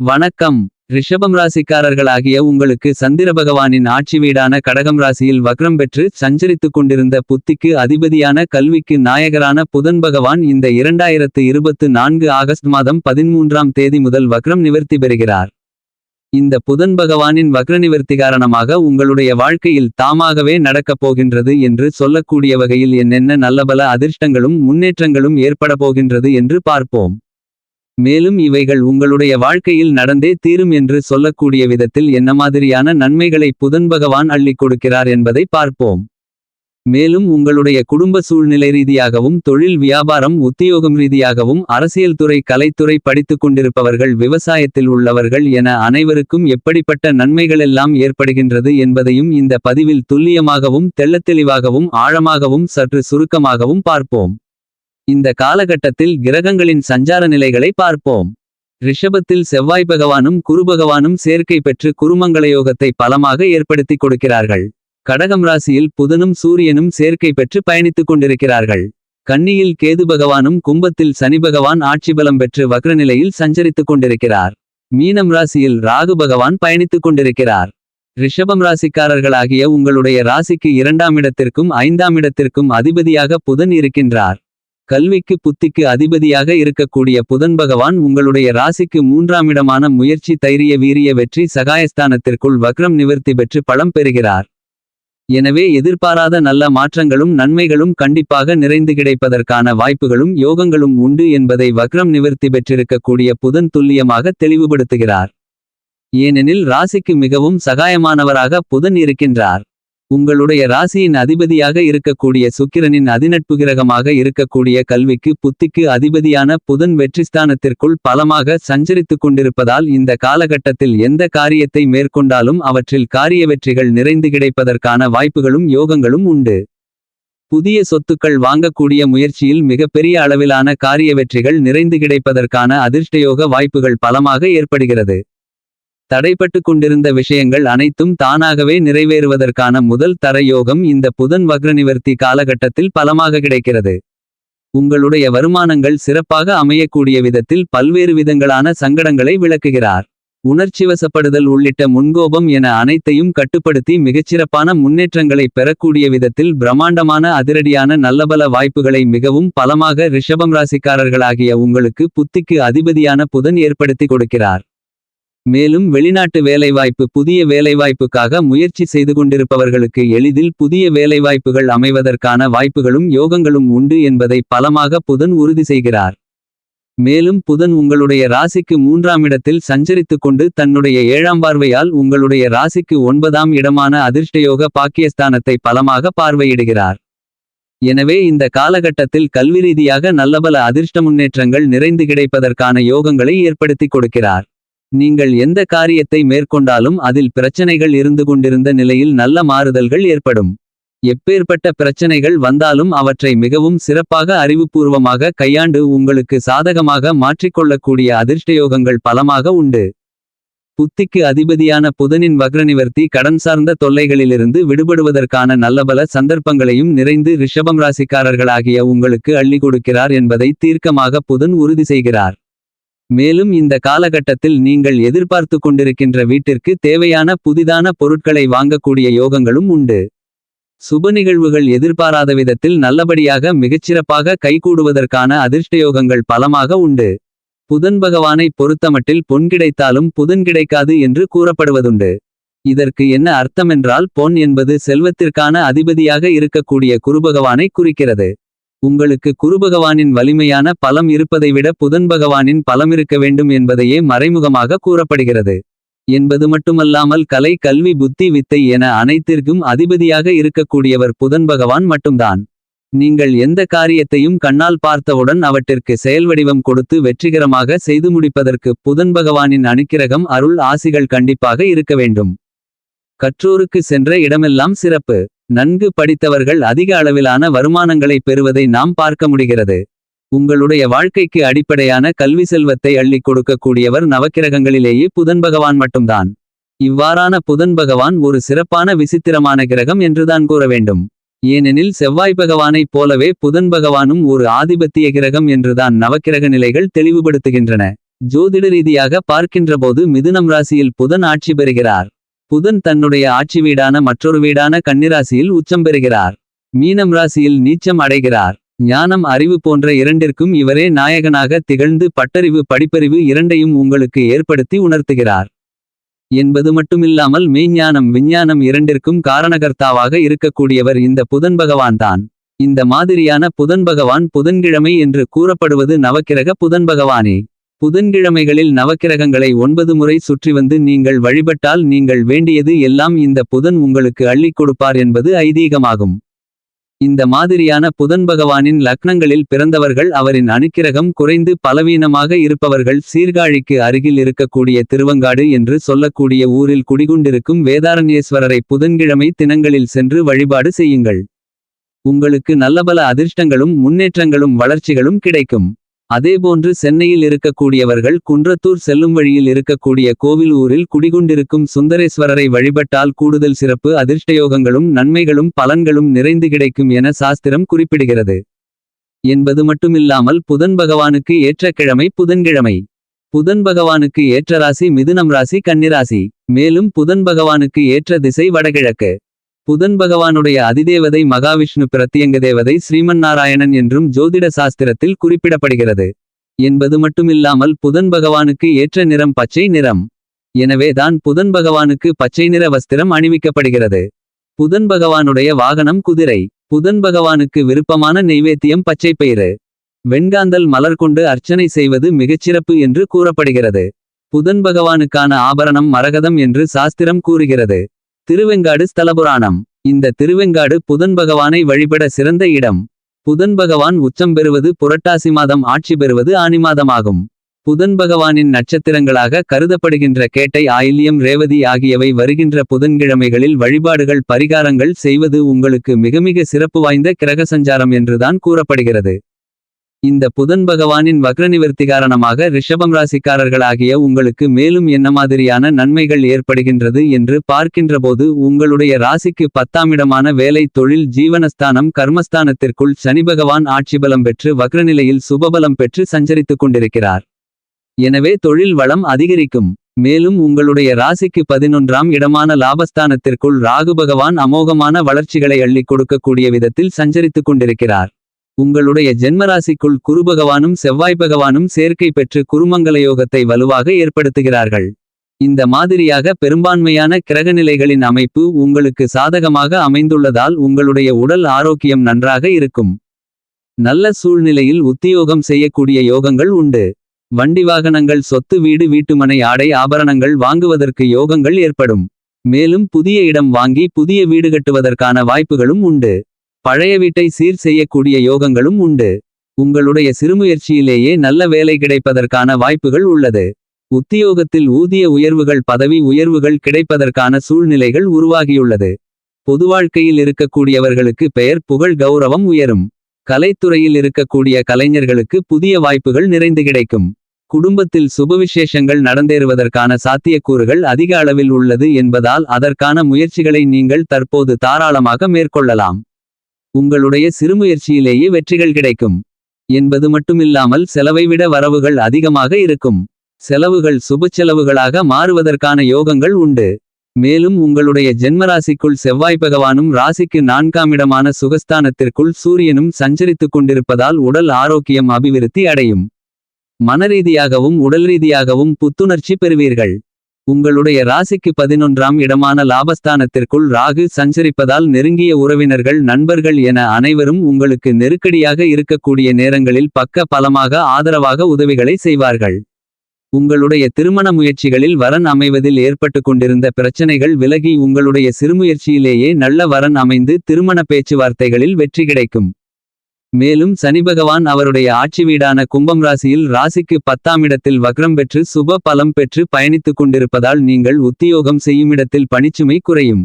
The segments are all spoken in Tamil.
வணக்கம். ரிஷபம் ராசிக்காரர்களாகிய உங்களுக்கு சந்திர பகவானின் ஆட்சி வீடான கடகம் ராசியில் வக்ரம் பெற்று சஞ்சரித்துக் கொண்டிருந்த புத்திக்கு அதிபதியான கல்விக்கு நாயகரான புதன் பகவான் இந்த இரண்டாயிரத்து இருபத்து நான்கு ஆகஸ்ட் மாதம் பதிமூன்றாம் தேதி முதல் வக்ரம் நிவர்த்தி பெறுகிறார். இந்த புதன் பகவானின் வக்ர நிவர்த்தி காரணமாக உங்களுடைய வாழ்க்கையில் தாமாகவே நடக்கப் போகின்றது என்று சொல்லக்கூடிய வகையில் என்னென்ன நல்லபல அதிர்ஷ்டங்களும் முன்னேற்றங்களும் ஏற்பட போகின்றது என்று பார்ப்போம். மேலும் இவைகள் உங்களுடைய வாழ்க்கையில் நடந்தே தீரும் என்று சொல்லக்கூடிய விதத்தில் என்ன மாதிரியான நன்மைகளை புதன் பகவான் அள்ளிக் கொடுக்கிறார் என்பதை பார்ப்போம். மேலும் உங்களுடைய குடும்ப சூழ்நிலை ரீதியாகவும் தொழில் வியாபாரம் உத்தியோகம் ரீதியாகவும் அரசியல் துறை கலைத்துறை படித்துக் கொண்டிருப்பவர்கள் விவசாயத்தில் உள்ளவர்கள் என அனைவருக்கும் எப்படிப்பட்ட நன்மைகளெல்லாம் ஏற்படுகின்றது என்பதையும் இந்த பதிவில் துல்லியமாகவும் தெள்ளத்தெளிவாகவும் ஆழமாகவும் சற்று சுருக்கமாகவும் பார்ப்போம். இந்த காலகட்டத்தில் கிரகங்களின் சஞ்சார நிலைகளை பார்ப்போம். ரிஷபத்தில் செவ்வாய் பகவானும் குரு பகவானும் சேர்க்கை பெற்று குருமங்களயோகத்தை பலமாக ஏற்படுத்திக் கொடுக்கிறார்கள். கடகம் ராசியில் புதனும் சூரியனும் சேர்க்கை பெற்று பயணித்துக் கொண்டிருக்கிறார்கள். கன்னியில் கேது பகவானும் கும்பத்தில் சனி பகவான் ஆட்சி பலம் பெற்று வக்ரநிலையில் சஞ்சரித்துக் கொண்டிருக்கிறார். மீனம் ராசியில் ராகு பகவான் பயணித்துக் கொண்டிருக்கிறார். ரிஷபம் ராசிக்காரர்களாகிய உங்களுடைய ராசிக்கு இரண்டாம் இடத்திற்கும் ஐந்தாம் இடத்திற்கும் அதிபதியாக புதன் இருக்கின்றார். கல்விக்கு புத்திக்கு அதிபதியாக இருக்கக்கூடிய புதன் பகவான் உங்களுடைய ராசிக்கு மூன்றாம் இடமான முயற்சி தைரிய வீரிய வெற்றி சகாயஸ்தானத்திற்குள் வக்ரம் நிவர்த்தி பெற்று பலம் பெறுகிறார். எனவே எதிர்பாராத நல்ல மாற்றங்களும் நன்மைகளும் கண்டிப்பாக நிறைந்து கிடைப்பதற்கான வாய்ப்புகளும் யோகங்களும் உண்டு என்பதை வக்ரம் நிவர்த்தி பெற்றிருக்கக்கூடிய புதன் துல்லியமாக தெளிவுபடுத்துகிறார். ஏனெனில் ராசிக்கு மிகவும் சகாயமானவராக புதன் இருக்கின்றார். உங்களுடைய ராசியின் அதிபதியாக இருக்கக்கூடிய சுக்கிரனின் அதிநட்பு கிரகமாக இருக்கக்கூடிய கல்விக்கு புத்திக்கு அதிபதியான புதன் வெற்றிஸ்தானத்திற்குள் பலமாக சஞ்சரித்துக் கொண்டிருப்பதால் இந்த காலகட்டத்தில் எந்த காரியத்தை மேற்கொண்டாலும் அவற்றில் காரிய வெற்றிகள் நிறைந்து கிடைப்பதற்கான வாய்ப்புகளும் யோகங்களும் உண்டு. புதிய சொத்துக்கள் வாங்கக்கூடிய முயற்சியில் மிகப்பெரிய அளவிலான காரிய வெற்றிகள் நிறைந்து கிடைப்பதற்கான அதிர்ஷ்டயோக வாய்ப்புகள் பலமாக ஏற்படுகிறது. தடைப்பட்டு கொண்டிருந்த விஷயங்கள் அனைத்தும் தானாகவே நிறைவேறுவதற்கான முதல் தர யோகம் இந்த புதன் வக்ரநிவர்த்தி காலகட்டத்தில் பலமாக கிடைக்கிறது. உங்களுடைய வருமானங்கள் சிறப்பாக அமையக்கூடிய விதத்தில் பல்வேறு விதங்களான சங்கடங்களை விளக்குகிறார். உணர்ச்சிவசப்படுதல் உள்ளிட்ட முன்கோபம் என அனைத்தையும் கட்டுப்படுத்தி மிகச்சிறப்பான முன்னேற்றங்களை பெறக்கூடிய விதத்தில் பிரம்மாண்டமான அதிரடியான நல்லபல வாய்ப்புகளை மிகவும் பலமாக ரிஷபம் ராசிக்காரர்களாகிய உங்களுக்கு புத்திக்கு அதிபதியான புதன் ஏற்படுத்தி கொடுக்கிறார். மேலும் வெளிநாட்டு வேலைவாய்ப்பு புதிய வேலைவாய்ப்புக்காக முயற்சி செய்து கொண்டிருப்பவர்களுக்கு எளிதில் புதிய வேலைவாய்ப்புகள் அமைவதற்கான வாய்ப்புகளும் யோகங்களும் உண்டு என்பதை பலமாக புதன் உறுதி செய்கிறார். மேலும் புதன் உங்களுடைய ராசிக்கு மூன்றாம் இடத்தில் சஞ்சரித்துக் கொண்டு தன்னுடைய ஏழாம் பார்வையால் உங்களுடைய ராசிக்கு ஒன்பதாம் இடமான அதிர்ஷ்டயோக பாக்கியஸ்தானத்தை பலமாக பார்வையிடுகிறார். எனவே இந்த காலகட்டத்தில் கல்வி ரீதியாக நல்லபல அதிர்ஷ்ட முன்னேற்றங்கள் நிறைந்து கிடைப்பதற்கான யோகங்களை ஏற்படுத்திக் கொடுக்கிறார். நீங்கள் எந்த காரியத்தை மேற்கொண்டாலும் அதில் பிரச்சனைகள் இருந்து கொண்டிருந்த நிலையில் நல்ல மாறுதல்கள் ஏற்படும். எப்பேற்பட்ட பிரச்சனைகள் வந்தாலும் அவற்றை மிகவும் சிறப்பாக அறிவுபூர்வமாக கையாண்டு உங்களுக்கு சாதகமாக மாற்றிக்கொள்ளக்கூடிய அதிர்ஷ்டயோகங்கள் பலமாக உண்டு. புத்திக்கு அதிபதியான புதனின் வக்ரநிவர்த்தி கடன் சார்ந்த தொல்லைகளிலிருந்து விடுபடுவதற்கான நல்லபல சந்தர்ப்பங்களையும் நிறைந்து ரிஷபம் ராசிக்காரர்களாகிய உங்களுக்கு அள்ளி கொடுக்கிறார் என்பதை தீர்க்கமாக புதன் உறுதி செய்கிறார். மேலும் இந்த காலகட்டத்தில் நீங்கள் எதிர்பார்த்து கொண்டிருக்கின்ற வீட்டிற்கு தேவையான புதிதான பொருட்களை வாங்கக்கூடிய யோகங்களும் உண்டு. சுப நிகழ்வுகள் எதிர்பாராத விதத்தில் நல்லபடியாக மிகச்சிறப்பாக கைகூடுவதற்கான அதிர்ஷ்டயோகங்கள் பலமாக உண்டு. புதன் பகவானை பொறுத்தமட்டில் பொன் கிடைத்தாலும் புதன் கிடைக்காது என்று கூறப்படுவதுண்டு. இதற்கு என்ன அர்த்தமென்றால் பொன் என்பது செல்வத்திற்கான அதிபதியாக இருக்கக்கூடிய குருபகவானை குறிக்கிறது. உங்களுக்கு குருபகவானின் வலிமையான பலம் இருப்பதை விட புதன் பகவானின் பலம் இருக்க வேண்டும் என்பதையே மறைமுகமாக கூறப்படுகிறது. என்பது மட்டுமல்லாமல் கலை கல்வி புத்தி வித்தை என அனைத்திற்கும் அதிபதியாக இருக்கக்கூடியவர் புதன் பகவான் மட்டும்தான். நீங்கள் எந்த காரியத்தையும் கண்ணால் பார்த்தவுடன் அவற்றிற்கு செயல்வடிவம் கொடுத்து வெற்றிகரமாக செய்து முடிப்பதற்கு புதன் பகவானின் அனுக்கிரகம் அருள் ஆசிகள் கண்டிப்பாக இருக்க வேண்டும். கற்றோருக்கு சென்ற இடமெல்லாம் சிறப்பு. நன்கு படித்தவர்கள் அதிக அளவிலான வருமானங்களை பெறுவதை நாம் பார்க்க முடிகிறது. உங்களுடைய வாழ்க்கைக்கு அடிப்படையான கல்வி செல்வத்தை அள்ளிக் கொடுக்கக்கூடியவர் நவக்கிரகங்களிலேயே புதன் பகவான் மட்டும்தான். இவ்வாறான புதன் பகவான் ஒரு சிறப்பான விசித்திரமான கிரகம் என்றுதான் கூற வேண்டும். ஏனெனில் செவ்வாய் பகவானைப் போலவே புதன் பகவானும் ஒரு ஆதிபத்திய கிரகம் என்றுதான் நவக்கிரக நிலைகள் தெளிவுபடுத்துகின்றன. ஜோதிட ரீதியாக பார்க்கின்றபோது மிதுனம் ராசியில் புதன் ஆட்சி பெறுகிறார். புதன் தன்னுடைய ஆட்சி வீடான மற்றொரு வீடான கன்னிராசியில் உச்சம் பெறுகிறார். மீனம் ராசியில் நீச்சம் அடைகிறார். ஞானம் அறிவு போன்ற இரண்டிற்கும் இவரே நாயகனாக திகழ்ந்து பட்டறிவு படிப்பறிவு இரண்டையும் உங்களுக்கு ஏற்படுத்தி உணர்த்துகிறார். என்பது மட்டுமில்லாமல் மெய்ஞானம் விஞ்ஞானம் இரண்டிற்கும் காரணகர்த்தாவாக இருக்கக்கூடியவர் இந்த புதன் பகவான்தான். இந்த மாதிரியான புதன் பகவான் புதன்கிழமை என்று கூறப்படுவது நவக்கிரக புதன் பகவானே. புதன்கிழமைகளில் நவக்கிரகங்களை ஒன்பது முறை சுற்றி வந்து நீங்கள் வழிபட்டால் நீங்கள் வேண்டியது எல்லாம் இந்த புதன் உங்களுக்கு அள்ளிக் கொடுப்பார் என்பது ஐதீகமாகும். இந்த மாதிரியான புதன் பகவானின் லக்னங்களில் பிறந்தவர்கள் அவரின் அணுக்கிரகம் குறைந்து பலவீனமாக இருப்பவர்கள் சீர்காழிக்கு அருகில் இருக்கக்கூடிய திருவங்காடு என்று சொல்லக்கூடிய ஊரில் குடிகொண்டிருக்கும் வேதாரண்யேஸ்வரரை புதன்கிழமை தினங்களில் சென்று வழிபாடு செய்யுங்கள். உங்களுக்கு நல்லபல அதிர்ஷ்டங்களும் முன்னேற்றங்களும் வளர்ச்சிகளும் கிடைக்கும். அதேபோன்று சென்னையில் இருக்கக்கூடியவர்கள் குன்றத்தூர் செல்லும் வழியில் இருக்கக்கூடிய கோவில் ஊரில் குடிகொண்டிருக்கும் சுந்தரேஸ்வரரை வழிபட்டால் கூடுதல் சிறப்பு அதிர்ஷ்டயோகங்களும் நன்மைகளும் பலன்களும் நிறைந்து கிடைக்கும் என சாஸ்திரம் குறிப்பிடுகிறது. என்பது மட்டுமில்லாமல் புதன் பகவானுக்கு ஏற்ற கிழமை புதன்கிழமை. புதன் பகவானுக்கு ஏற்ற ராசி மிதுனம் ராசி கன்னிராசி. மேலும் புதன் பகவானுக்கு ஏற்ற திசை வடகிழக்கு. புதன் பகவானுடைய அதிதேவதை மகாவிஷ்ணு பிரத்தியங்க தேவதை ஸ்ரீமன் நாராயணன் என்றும் ஜோதிட சாஸ்திரத்தில் குறிப்பிடப்படுகிறது. என்பது மட்டுமில்லாமல் புதன் பகவானுக்கு ஏற்ற நிறம் பச்சை நிறம். எனவே தான் புதன் பகவானுக்கு பச்சை நிற வஸ்திரம் அணிவிக்கப்படுகிறது. புதன் பகவானுடைய வாகனம் குதிரை. புதன் பகவானுக்கு விருப்பமான நெய்வேத்தியம் பச்சைப்பயிறு வெண்காந்தல் மலர் கொண்டு அர்ச்சனை செய்வது மிகச்சிறப்பு என்று கூறப்படுகிறது. புதன் பகவானுக்கான ஆபரணம் மரகதம் என்று சாஸ்திரம் கூறுகிறது. திருவெங்காடு ஸ்தலபுராணம். இந்த திருவெங்காடு புதன் பகவானை வழிபட சிறந்த இடம். புதன் பகவான் உச்சம் பெறுவது புரட்டாசி மாதம் ஆட்சி பெறுவது ஆனி மாதமாகும். புதன் பகவானின் நட்சத்திரங்களாக கருதப்படுகின்ற கேட்டை ஆயில்யம் ரேவதி ஆகியவை வருகின்ற புதன்கிழமைகளில் வழிபாடுகள் பரிகாரங்கள் செய்வது உங்களுக்கு மிக மிக சிறப்பு வாய்ந்த கிரக சஞ்சாரம் என்றுதான் கூறப்படுகிறது. இந்த புதன் பகவானின் வக்ரநிவர்த்தி காரணமாக ரிஷபம் ராசிக்காரர்களாகிய உங்களுக்கு மேலும் என்ன மாதிரியான நன்மைகள் ஏற்படுகின்றது என்று பார்க்கின்றபோது உங்களுடைய ராசிக்கு பத்தாமிடமான வேலை தொழில் ஜீவனஸ்தானம் கர்மஸ்தானத்திற்குள் சனி பகவான் ஆட்சிபலம் பெற்று வக்ரநிலையில் சுபபலம் பெற்று சஞ்சரித்துக் கொண்டிருக்கிறார். எனவே தொழில் வளம் அதிகரிக்கும். மேலும் உங்களுடைய ராசிக்கு பதினொன்றாம் இடமான லாபஸ்தானத்திற்குள் ராகு பகவான் அமோகமான வளர்ச்சிகளை அள்ளிக் கொடுக்கக்கூடிய விதத்தில் சஞ்சரித்துக் கொண்டிருக்கிறார். உங்களுடைய ஜென்மராசிக்குள் குருபகவானும் செவ்வாய்பகவானும் செவ்வாய் பகவானும் சேர்க்கை பெற்று குருமங்கல யோகத்தை வலுவாக ஏற்படுத்துகிறார்கள். இந்த மாதிரியாக பெரும்பான்மையான கிரகநிலைகளின் அமைப்பு உங்களுக்கு சாதகமாக அமைந்துள்ளதால் உங்களுடைய உடல் ஆரோக்கியம் நன்றாக இருக்கும். நல்ல சூழ்நிலையில் உத்தியோகம் செய்யக்கூடிய யோகங்கள் உண்டு. வண்டி வாகனங்கள் சொத்து வீடு வீட்டுமனை ஆடை ஆபரணங்கள் வாங்குவதற்கு யோகங்கள் ஏற்படும். மேலும் புதிய இடம் வாங்கி புதிய வீடு கட்டுவதற்கான வாய்ப்புகளும் உண்டு. பழைய வீட்டை சீர் செய்யக்கூடிய யோகங்களும் உண்டு. உங்களுடைய சிறுமுயற்சியிலேயே நல்ல வேலை கிடைப்பதற்கான வாய்ப்புகள் உள்ளது. உத்தியோகத்தில் ஊதிய உயர்வுகள் பதவி உயர்வுகள் கிடைப்பதற்கான சூழ்நிலைகள் உருவாகியுள்ளது. பொது வாழ்க்கையில் இருக்கக்கூடியவர்களுக்கு பெயர் புகழ் கௌரவம் உயரும். கலைத்துறையில் இருக்கக்கூடிய கலைஞர்களுக்கு புதிய வாய்ப்புகள் நிறைந்து கிடைக்கும். குடும்பத்தில் சுபவிசேஷங்கள் நடந்தேறுவதற்கான சாத்தியக்கூறுகள் அதிக அளவில் உள்ளது என்பதால் அதற்கான முயற்சிகளை நீங்கள் தற்போது தாராளமாக மேற்கொள்ளலாம். உங்களுடைய சிறுமுயற்சியிலேயே வெற்றிகள் கிடைக்கும். என்பது மட்டுமில்லாமல் செலவை விட வரவுகள் அதிகமாக இருக்கும். செலவுகள் சுப செலவுகளாக மாறுவதற்கான யோகங்கள் உண்டு. மேலும் உங்களுடைய ஜென்மராசிக்குள் செவ்வாய் பகவானும் ராசிக்கு நான்காம் இடமான சுகஸ்தானத்திற்குள் சூரியனும் சஞ்சரித்துக் கொண்டிருப்பதால் உடல் ஆரோக்கியம் அபிவிருத்தி அடையும். மனரீதியாகவும் உடல் ரீதியாகவும் புத்துணர்ச்சி பெறுவீர்கள். உங்களுடைய ராசிக்கு பதினொன்றாம் இடமான லாபஸ்தானத்திற்குள் ராகு சஞ்சரிப்பதால் நெருங்கிய உறவினர்கள் நண்பர்கள் என அனைவரும் உங்களுக்கு நெருக்கடியாக இருக்கக்கூடிய நேரங்களில் பக்க பலமாக ஆதரவாக உதவிகளை செய்வார்கள். உங்களுடைய திருமண முயற்சிகளில் வரன் அமைவதில் ஏற்பட்டு கொண்டிருந்த பிரச்சனைகள் விலகி உங்களுடைய சிறுமுயற்சியிலேயே நல்ல வரன் அமைந்து திருமண பேச்சுவார்த்தைகளில் வெற்றி கிடைக்கும். மேலும் சனி பகவான் அவருடைய ஆட்சி வீடான கும்பம் ராசியில் ராசிக்கு பத்தாம் இடத்தில் வக்ரம் பெற்று சுப பலம் பெற்று பயணித்துக் கொண்டிருப்பதால் நீங்கள் உத்தியோகம் செய்யுமிடத்தில் பணிச்சுமை குறையும்.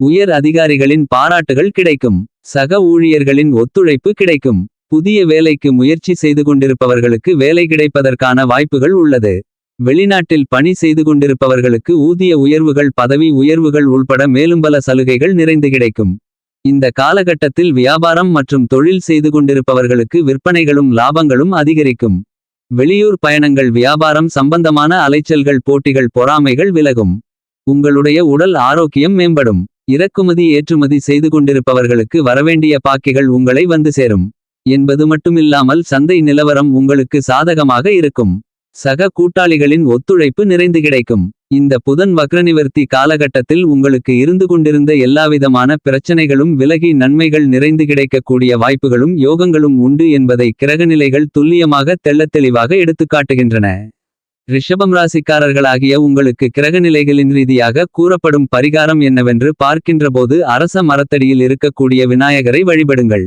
உயர் அதிகாரிகளின் பாராட்டுகள் கிடைக்கும். சக ஊழியர்களின் ஒத்துழைப்பு கிடைக்கும். புதிய வேலைக்கு முயற்சி செய்து கொண்டிருப்பவர்களுக்கு வேலை கிடைப்பதற்கான வாய்ப்புகள் உள்ளது. வெளிநாட்டில் பணி செய்து கொண்டிருப்பவர்களுக்கு ஊதிய உயர்வுகள் பதவி உயர்வுகள் உள்பட மேலும் பல சலுகைகள் நிறைந்து கிடைக்கும். இந்த காலகட்டத்தில் வியாபாரம் மற்றும் தொழில் செய்து கொண்டிருப்பவர்களுக்கு விற்பனைகளும் லாபங்களும் அதிகரிக்கும் வெளியூர் பயணங்கள் வியாபாரம் சம்பந்தமான அலைச்சல்கள் போட்டிகள் பொறாமைகள் விலகும். உங்களுடைய உடல் ஆரோக்கியம் மேம்படும். இறக்குமதி ஏற்றுமதி செய்து கொண்டிருப்பவர்களுக்கு வரவேண்டிய பாக்கிகள் உங்களை வந்து சேரும். என்பது மட்டுமில்லாமல் சந்தை நிலவரம் உங்களுக்கு சாதகமாக இருக்கும். சக கூட்டாளிகளின் ஒத்துழைப்பு நிறைந்து கிடைக்கும். இந்த புதன் வக்ரநிவர்த்தி காலகட்டத்தில் உங்களுக்கு இருந்து கொண்டிருந்த எல்லாவிதமான பிரச்சனைகளும் விலகி நன்மைகள் நிறைந்து கிடைக்கக்கூடிய வாய்ப்புகளும் யோகங்களும் உண்டு என்பதை கிரகநிலைகள் துல்லியமாக தெள்ளத் தெளிவாக எடுத்துக்காட்டுகின்றன. ரிஷபம் ராசிக்காரர்களாகிய உங்களுக்கு கிரகநிலைகளின் ரீதியாக கூறப்படும் பரிகாரம் என்னவென்று பார்க்கின்றபோது அரச மரத்தடியில் இருக்கக்கூடிய விநாயகரை வழிபடுங்கள்.